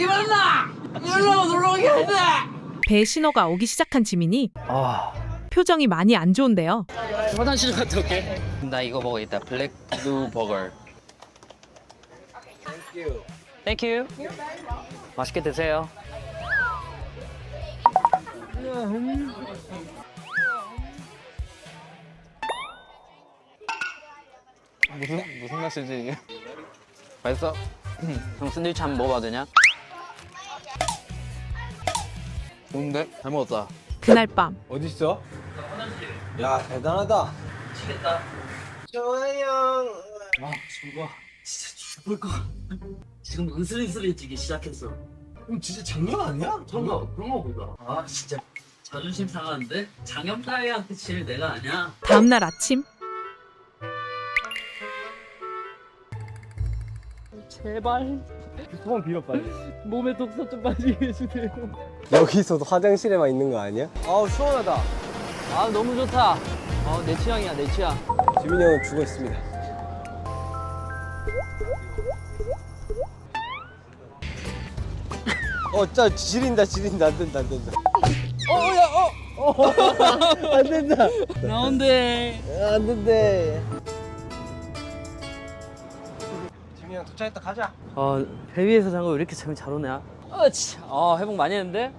어디 만나? 놀러 놀러 오게 했네. 배 신호가 오기 시작한 지민이 아, 표정이 많이 안 좋은데요. 화장실 갔다 올게. 나 이거 먹어야겠다. 블랙 블루 버거. 땡큐. 맛있게 드세요. 무슨 무슨 맛이지 이게? 맛있어? 형 샌드위치 한번 먹어봐도 되냐? 좋은데? 잘 먹었다. 그날 밤 어디 있어? 야 대단하다. 미치겠다. 좋아요. 아, 저거 진짜 죽을 거. 지금 은슬은슬해지기 시작했어. 그럼 진짜 장난 아니야? 그런 거 그런 거 보다. 아 진짜 자존심 상하는데 장염 따위한테 질 내가 아니야. 다음날 아침 제발 소원 빌어 빨리. 몸에 독소 좀 빠지게 해주세요. 여기서도 화장실에만 있는 거 아니야? 아우 시원하다. 아 너무 좋다. 어내 취향이야 내 취향. 지민이 형은 죽어 있습니다. 어, 짜 지린다, 지린다, 안 된다, 안 된다. 어, 야, 어, 어, 안 된다, 나온대. 안 된대. 형 도착했다, 가자. 아, 배 위에서 잔거 왜 이렇게 잠이 잘 오냐? 아, 진짜. 아, 회복 많이 했는데?